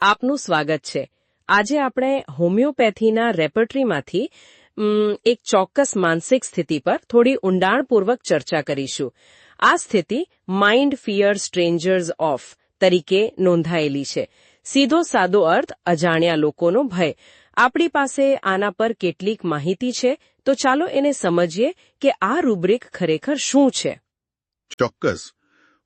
આપનું સ્વાગત છે. આજે આપણે હોમિયોપેથીના રેપર્ટરીમાંથી એક ચોક્કસ માનસિક સ્થિતિ પર થોડી ઊંડાણપૂર્વક ચર્ચા કરીશું. આ સ્થિતિ માઇન્ડ ફિયર સ્ટ્રેન્જર્સ ઓફ તરીકે નોંધાયેલી છે. સીધો સાદો અર્થ અજાણ્યા લોકોનો ભય. આપણી પાસે આના પર કેટલીક માહિતી છે, તો ચાલો એને સમજીએ કે આ રૂબ્રિક ખરેખર શું છે. ચોક્કસ.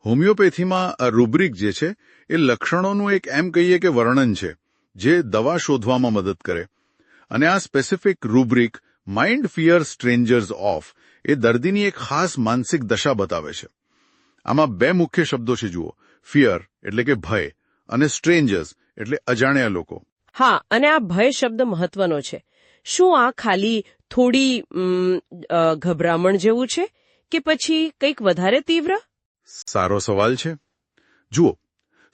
હોમિયોપેથીમાં રૂબ્રિક જે છે, એ લક્ષણોનું એક એમ કહીએ કે વર્ણન છે, જે દવા શોધવામાં મદદ કરે. અને આ specific rubric mind fear strangers of a દર્દીની એક ખાસ માનસિક દશા બતાવે છે. આમાં બે મુખ્ય શબ્દો છે, જુઓ. ફિયર એટલે કે ભય, અને સ્ટ્રેન્જર્સ એટલે અજાણ્યા લોકો. હા, અને આ ભય શબ્દ મહત્વનો છે. શું આ ખાલી થોડી ગભરામણ જેવું છે, કે પછી કંઈક વધારે તીવ્ર? સારો સવાલ છે. જુઓ,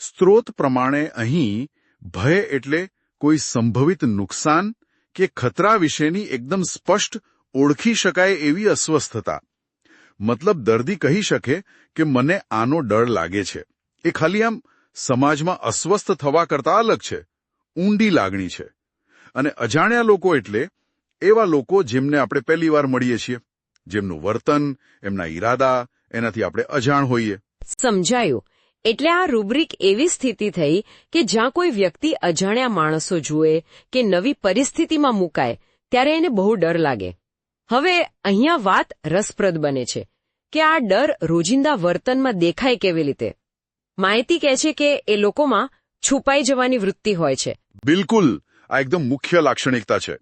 સ્ત્રોત પ્રમાણે અહીં ભય એટલે કોઈ સંભવિત નુકસાન કે ખતરા વિશેની એકદમ સ્પષ્ટ ઓળખી શકાય એવી અસ્વસ્થતા. મતલબ દર્દી કહી શકે કે મને આનો ડર લાગે છે. એ ખાલી આમ સમાજમાં અસ્વસ્થ થવા કરતા અલગ છે. ઊંડી લાગણી છે. અને અજાણ્યા લોકો એટલે એવા લોકો જેમને આપણે પહેલી વાર મળીએ છીએ. જેમનું વર્તન, એમના ઈરાદા એનાથી આપણે અજાણ હોઈએ. સમજાયું. એટલે આ રૂબ્રિક એવી સ્થિતિ થઈ કે જ્યાં કોઈ વ્યક્તિ અજાણ્યા માણસો જુએ કે નવી પરિસ્થિતિમાં મુકાય ત્યારે એને બહુ ડર લાગે. હવે અહીંયા વાત રસપ્રદ બને છે કે આ ડર રોજિંદા વર્તનમાં દેખાય કેવી રીતે? માહિતી કહે છે કે એ લોકોમાં છુપાઈ જવાની વૃત્તિ હોય છે. બિલકુલ. આ એકદમ મુખ્ય લાક્ષણિકતા છે.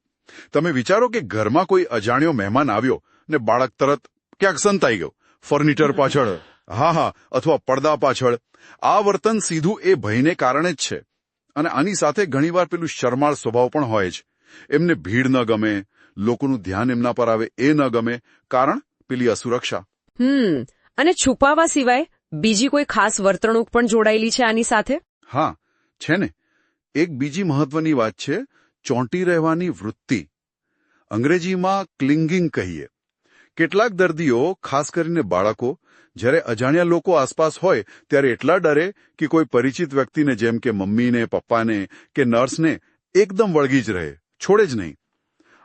તમે વિચારો કે ઘરમાં કોઈ અજાણ્યો મહેમાન આવ્યો ને બાળક તરત ક્યાંક સંતાઈ ગયો. ફર્નિચર પાછળ. હા હા અથવા પડદા પાછળ. આ વર્તન સીધું એ ભયને કારણે જ છે. અને આની સાથે ઘણીવાર પેલું શરમાળ સ્વભાવ પણ હોય જ. એમને ભીડ ન ગમે લોકોનું ધ્યાન એમના પર આવે એ ન ગમે કારણ પેલી અસુરક્ષા. હમ અને છુપાવા સિવાય બીજી કોઈ ખાસ વર્તણૂક પણ જોડાયેલી છે આની સાથે? હા છે ને. એક બીજી મહત્વની વાત છે ચોંટી રહેવાની વૃત્તિ. અંગ્રેજીમાં ક્લિંગિંગ કહીએ. કેટલાક દર્દીઓ, ખાસ કરીને બાળકો, જ્યારે અજાણ્યા લોકો આસપાસ હોય, ત્યારે એટલા ડરે કે કોઈ પરિચિત વ્યક્તિને જેમ કે મમ્મીને, પપ્પાને કે નર્સને એકદમ વળગી જ રહે, છોડે જ નહીં.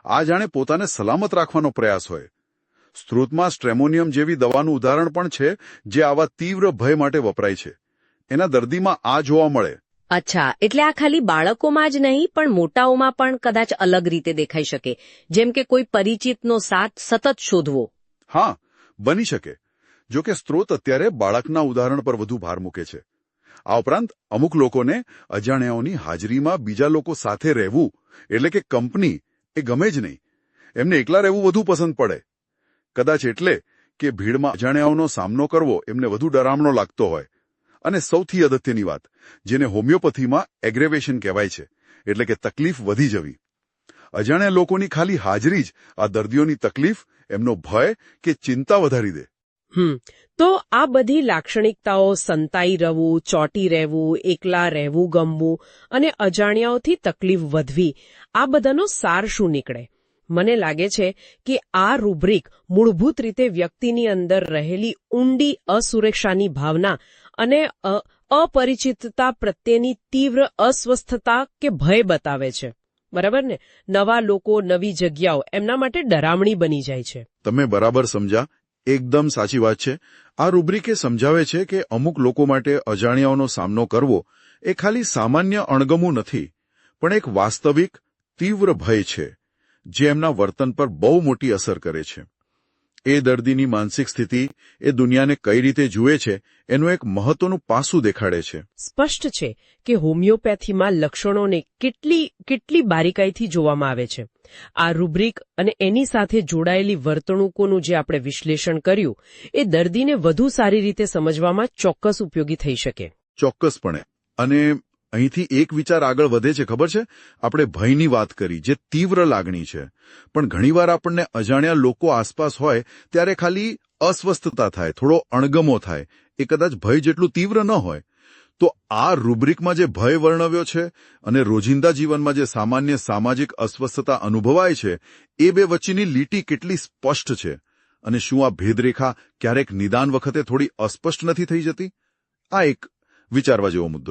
આ જાણે પોતાને સલામત રાખવાનો પ્રયાસ હોય. સ્ત્રોતમાં સ્ટ્રેમોનિયમ જેવી દવાનું ઉદાહરણ પણ છે, જે આવા તીવ્ર ભય માટે વપરાય છે. એના દર્દીમાં આ જોવા મળે. અચ્છા, એટલે આ ખાલી બાળકોમાં જ નહીં, પણ મોટાઓમાં પણ કદાચ અલગ રીતે દેખાઈ શકે. જેમ કે કોઈ પરિચિતનો સાથ સતત શોધવો. હા, બની શકે. જો કે સ્ત્રોત અત્યારે બાળકના ઉદાહરણ પર વધુ ભાર મૂકે છે. આ ઉપરાંત અમુક લોકોને અજાણ્યાઓની હાજરીમાં બીજા લોકો સાથે રહેવું, એટલે કે કંપની, એ ગમે જ નહીં. એમને એકલા રહેવું વધુ પસંદ પડે. કદાચ એટલે કે ભીડમાં અજાણ્યાઓનો સામનો કરવો એમને વધુ ડરામણો લાગતો હોય. અને સૌથી અગત્યની વાત, જેને હોમિયોપથીમાં એગ્રેવેશન કહેવાય છે, એટલે કે તકલીફ વધી જવી. અજાણ્યા લોકોની ખાલી હાજરી જ આ દર્દીઓની તકલીફ, એમનો ભય કે ચિંતા વધારી દે. હમ, તો આ બધી લાક્ષણિકતાઓ સંતાઈ રહેવું, ચોટી રહેવું, એકલા રહેવું ગમવું અને અજાણ્યાઓથી તકલીફ વધવી, આ બધાનો સાર શું નીકળે? મને લાગે છે કે આ રૂબ્રિક મૂળભૂત રીતે વ્યક્તિની અંદર રહેલી ઊંડી અસુરક્ષાની ભાવના અને અપરિચિતતા પ્રત્યેની તીવ્ર અસ્વસ્થતા કે ભય બતાવે છે. બરાબર ને? નવા લોકો, નવી જગ્યાઓ, એમના માટે ડરામણી બની જાય છે. તમે બરાબર સમજ્યા? એકદમ સાચી વાત છે. આ રૂબ્રિકે સમજાવે છે કે અમુક લોકો માટે અજાણ્યાઓનો સામનો કરવો એ ખાલી સામાન્ય અણગમું નથી, પણ એક વાસ્તવિક, તીવ્ર ભય છે, જે એમના વર્તન પર બહુ મોટી અસર કરે છે. એ દર્દીની માનસિક સ્થિતિ એ દુનિયાને કઈ રીતે જુએ છે એનું એક મહત્વનું પાસું દેખાડે છે. સ્પષ્ટ છે કે હોમિયોપેથીમાં લક્ષણોને કેટલી કેટલી બારીકાઈથી જોવામાં આવે છે. આ રૂબ્રિક અને એની સાથે જોડાયેલી વર્તણૂકોનું જે આપણે વિશ્લેષણ કર્યું એ દર્દીને વધુ સારી રીતે સમજવામાં ચોક્કસ ઉપયોગી થઈ શકે. ચોક્કસપણે. અને અહીંથી એક વિચાર આગળ વધે છે, ખબર છે? આપણે ભયની વાત કરી, જે તીવ્ર લાગણી છે. પણ ઘણીવાર આપણને અજાણ્યા લોકો આસપાસ હોય, ત્યારે ખાલી અસ્વસ્થતા થાય, થોડો અણગમો થાય. એ કદાચ ભય જેટલું તીવ્ર ન હોય. તો આ રૂબ્રિકમાં જે ભય વર્ણવ્યો છે અને રોજિંદા જીવનમાં જે સામાન્ય સામાજિક અસ્વસ્થતા અનુભવાય છે, એ બે વચ્ચેની લીટી કેટલી સ્પષ્ટ છે? અને શું આ ભેદરેખા ક્યારેક નિદાન વખતે થોડી અસ્પષ્ટ નથી થઈ જતી? આ એક વિચારવા જેવો મુદ્દો છે.